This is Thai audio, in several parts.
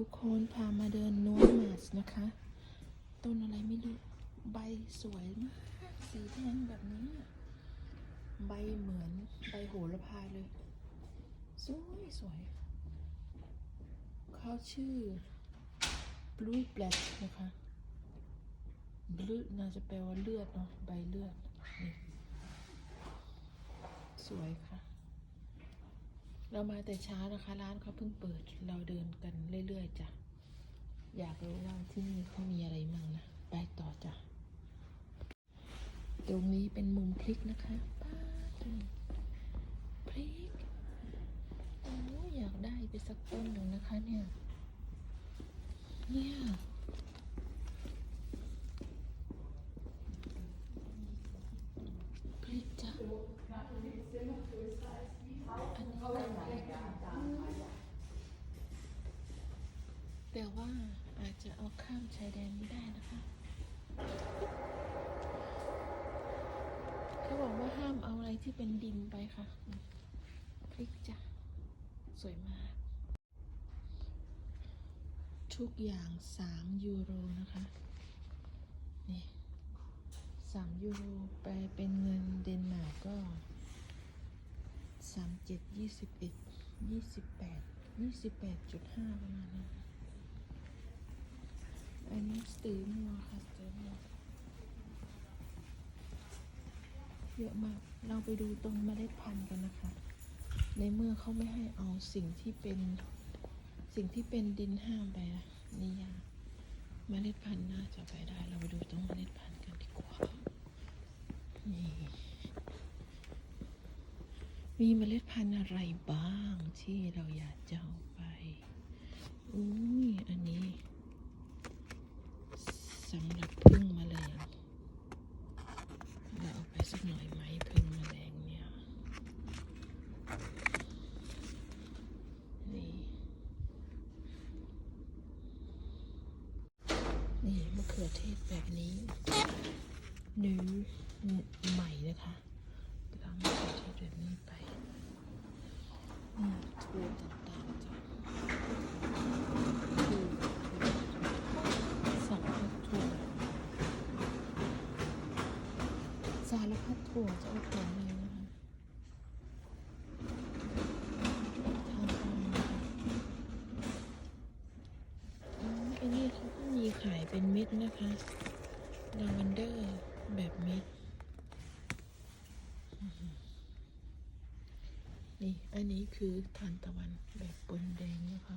ทุกคนพามาเดินนวลมาสนะคะ ต้นอะไรไม่รู้ใบสวยมากสีแดงแบบนี้ ใบเหมือนใบโหระพาเลย สวยสวยเขาชื่อ blue black นะคะ blue น่าจะแปลว่าเลือดเนาะใบเลือดนี่สวยค่ะ เรามาแต่เช้านะคะ ร้านเขาเพิ่งเปิด เราเดินกันเรื่อยๆจ้ะ อยากรู้ว่าที่นี่เขามีอะไรมั่งนะ ไปต่อจ้ะ ตรงนี้เป็นมุมพลิกนะคะป้าดดูพลิกโอ้อยากได้ไปสักต้นหนึ่งนะคะเนี่ย เนี่ย พลิกจ้ะ อันนี้ก็มี แต่ว่าอาจจะเอาข้ามชายแดนไม่ได้นะคะ เขาบอกว่าห้ามเอาอะไรที่เป็นดินไปค่ะ พริกจ้ะ สวยมาก ทุกอย่างสามยูโรนะคะ นี่สามยูโรไปเป็นเงินเดนมาร์กก็สามเจ็ดยี่สิบเอ็ดยี่สิบแปดยี่สิบแปดจุดห้าประมาณนี้ อันนี้สตือมัวค่ะสตือมัวเยอะมาก เราไปดูตรงเมล็ดพันธุ์กันนะคะ ในเมื่อเขาไม่ให้เอาสิ่งที่เป็นสิ่งที่เป็นดินห้ามไปนะนี่ยาเมล็ดพันธุ์น่าจะไปได้ เราไปดูตรงเมล็ดพันธุ์กันดีกว่านี่มีเมล็ดพันธุ์อะไรบ้างที่เราอยากจะเอาไปอุ้ยอันนี้สำหรับพึ่งแมลง เราเอาไปสักหน่อยไหมพึ่งแมลงเนี่ย นี่ นี่มะ เขือเทศแบบนี้นื้อใหม่นะคะเรามะเขือเทศแบบนี้ไปถั่วต่างๆจ้ะสารพัดถั่วสารพัดถั่วจะเอาถั่วอะไรนะคะทานตามนะคะอ๋ออันนี้เขาก็มีขายเป็ นะคะลาเวนเดอร์แบบเม็ดนี่ อันนี้คือทานตะวันแบบปนแดงนะคะ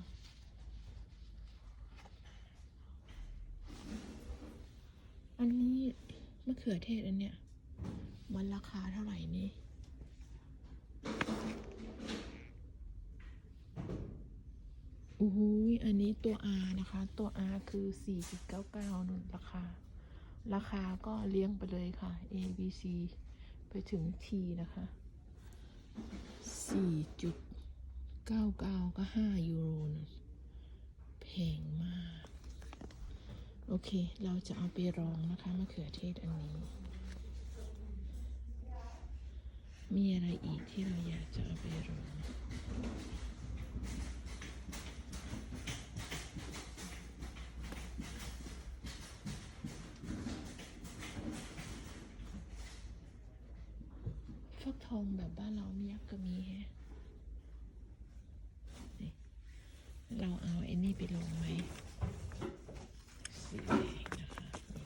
อันนี้มะเขือเทศอันเนี้ยมันราคาเท่าไหร่นี่ อ้โหอันนี้ตัว R นะคะ ตัว R คือ 4.99นุ่นราคา ราคาก็เลี้ยงไปเลยค่ะ A B C ไปถึง T นะคะ 4.99 ก็ 5 ยูโรนะแพงมาก โอเค เราจะเอาไปรองนะคะมะเขือเทศอันนี้ มีอะไรอีกที่เราอยากจะเอาไปรอง ก็มีฮะเราเอาไอ้นี่ไปลงไหมสีแดงนะคะนี่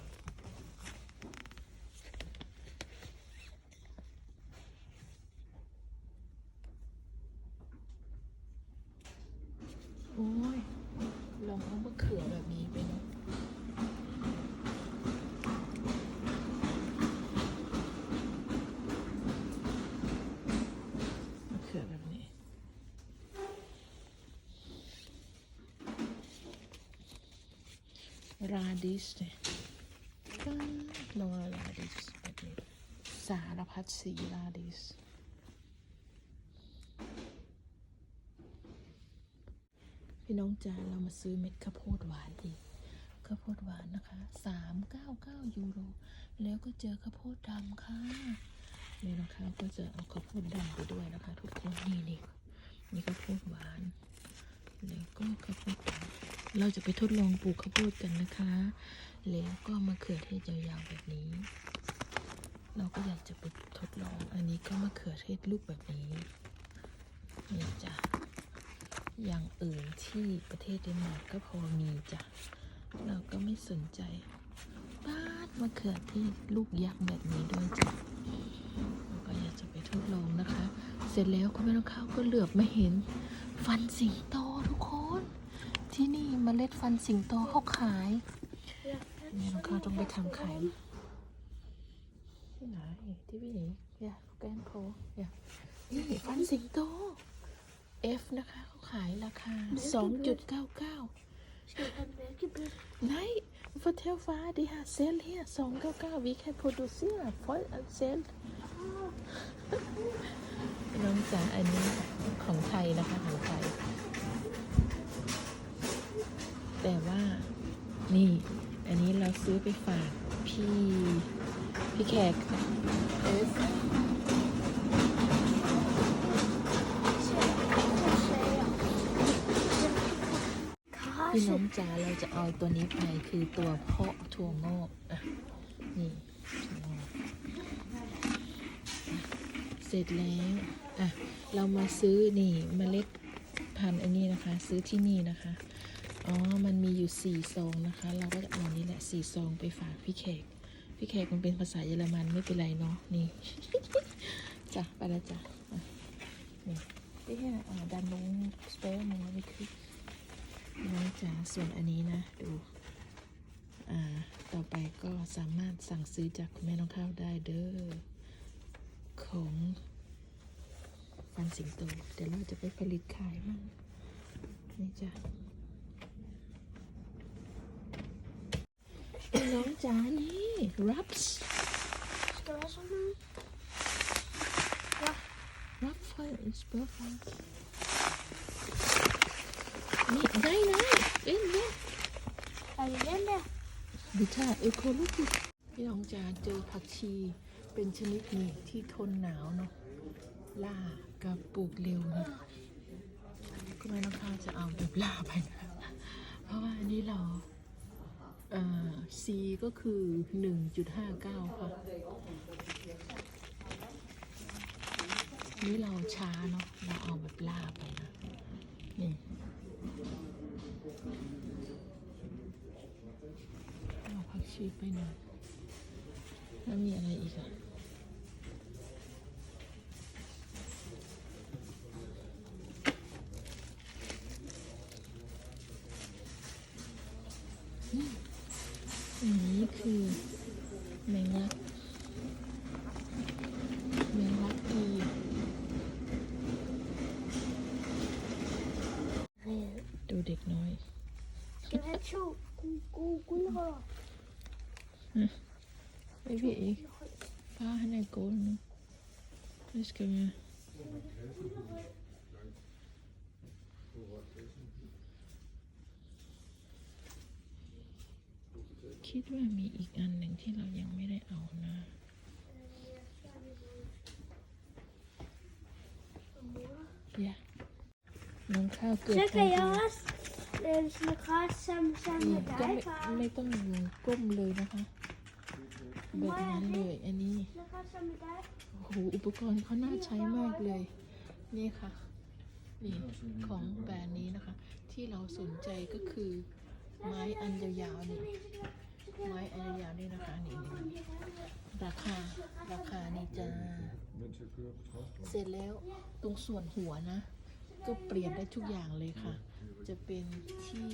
โอ้ย ลองเอามะเขือแบบนี้ไปเนาะมะเขือแบบนี้ ราดิสเนี่ยก็ลงเอาราดิสแบบนี้สารพัดสีราดิสพี่น้องจ๋าเรามาซื้อเม็ดข้าวโพดหวานอีกข้าวโพดหวานนะคะสามเก้าเก้ายูโร แล้วก็เจอข้าวโพดดำค่ะนี่นะคะก็จะเอาข้าวโพดดำไปด้วยนะคะ ทุกคนนี่นี่นี่ข้าวโพดหวาน แล้วก็ข้าวโพดดำ เราจะไปทดลองปลูกข้าวโพดกันนะคะ แล้วก็มะเขือเทศยาวๆแบบนี้ เราก็อยากจะไปทดลอง อันนี้ก็มะเขือเทศลูกแบบนี้นี่จ้ะ อย่างอื่นที่ประเทศเดนมาร์กก็พอมีจ้ะ เราก็ไม่สนใจป้าดมะเขือเทศลูกยักษ์แบบนี้ด้วยจ้ะเราก็อยากจะไปทดลองนะคะ เสร็จแล้วคุณแม่น้องข้าวก็เหลือบมาเห็น ฟันสิงโตทุกคน เมล็ดฟันสิงโตเขาขายแม่น้องข้าวต้องไปทำขายที่ไหนที่พี่หนิงอย่าแกนโพอย่านี่ฟันสิงโต F นะคะเขาขายราคา 2.99 Nej, fortæl far, det her selv her, 299, vi kan producere folk at selv. น้องจ๋าอันนี้ของไทยนะคะ ของไทย แต่ว่านี่ อันนี้เราซื้อไปฝากพี่ พี่แขกเอสพี่น้องจ๋าเราจะเอาตัวนี้ไปคือตัวเพาะถั่วงอกอะนี่ถั่วงอกเสร็จแล้วอะเรามาซื้อนี่เมล็ดพันธุ์อันนี้นะคะ ซื้อที่นี่นะคะ อ๋อ มันมีอยู่สี่ซองนะคะ เราก็จะเอานี้แหละสี่ซองไปฝากพี่แขก พี่แขกมันเป็นภาษาเยอรมันไม่เป็นไรเนาะ นี่ จ้ะ ไปล้วจ้ะ นี่ที่ให้อ่าดันลงสเปรย์มันไม่คือน้องจ๋าส่วนอันนี้นะ ดู อ่า ต่อไปก็สามารถสั่งซื้อจากคุณแม่น้องข้าวได้เด้อ ของฟันสิงโต เดี๋ยวเราจะไปผลิตขายมั่งนี่จ้ะ น้องจ๋านี่ raps Ska det vara så nu? raffel is perfect นี่ได้เลยเอ็นเล่น Är det den där? ดิชาเอโคลูกิพี่น้องจ๋าเจอผักชีเป็นชนิดหนึ่งที่ทนหนาวเนาะล่ากับปลูกเร็วนะก็ไม่น้องข้าวจะเอาแบบล่าไปนะเพราะว่าอันนี้เราเอ่อ C ก็คือ 1.59 ค่ะ นี่เราช้าเนาะ เราเอาแบบล่าไปนะ นี่เอาผักชีไปหน่อยแล้วมีอะไรอีกอะอืมอันนี้ คือแมงลักแมงลักดีดูเด็กน้อย Ska vi ha tjo? Google har ไม่พี่อีกฟ้าให้ในโกนนะนี่สกมา คิดว่ามีอีกอันหนึ่งที่เรายังไม่ได้เอานะอย่าน้องข้าวเกิด Ska ทัน jag ที göra en slags sam นี่ samma ก็ไม่ där? ไม่ต้องก้มเลยนะคะแบบนั้นเลยอันนี้ Slags samma där? โอ้โหอุปกรณ์เขาน่าใช้มากเลย นี่ค่ะ นี่ของแบรนด์นี้นะคะ ที่เราสนใจก็คือไม้อันยาวๆนี่ ไม้อันยาวนี่นะคะนี่นี่นี่ราคาราคานี่จ้าเสร็จแล้วตรงส่วนหัวนะ ก็เปลี่ยนได้ทุกอย่างเลยค่ะ จะเป็นที่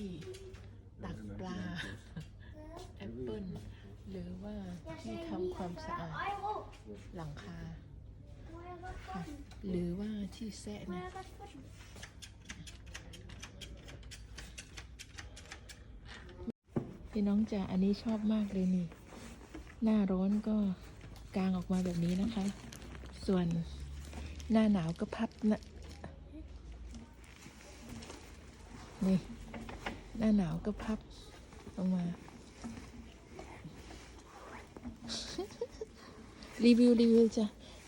ตักปลาแอปเปิลหรือว่าที่ทำความสะอาดหลังคา หรือว่าที่แซะนะ พี่น้องจ๋าอันนี้ชอบมากเลยนี่ หน้าร้อนก็กางออกมาแบบนี้นะคะ ส่วนหน้าหนาวก็พับนะนี่ หน้าหนาวก็พับออกมา รีวิวรีวิวจ้ะ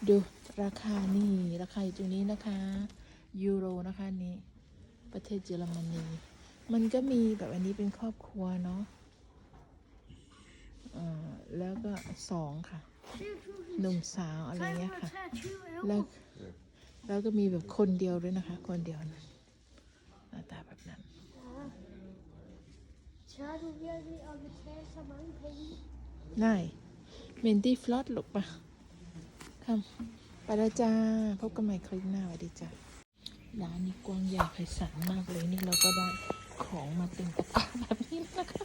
ดูราคานี่ราคาอยู่ตรงนี้นะคะ ยูโรนะคะนี่ประเทศเยอรมนี มันก็มีแบบอันนี้เป็นครอบครัวเนาะ แล้วก็สองค่ะหนุ่มสาวอะไรเงี้ยค่ะแล้วแล้วก็มีแบบคนเดียวด้วยนะคะ คนเดียวนะหน้าตาแบบนั้น Tja, du vil vi at betale så mange penge. ได้เมนตี้ฟลอตลูกปะค่ะไปแล้วจ้า พบกันใหม่คลิปหน้าสวัสดีจ้าร้านนี้กว้างใหญ่ไพศาลมากเลยนี่เราก็ได้ของมาเต็มตะกร้าแบบนี้นะคะ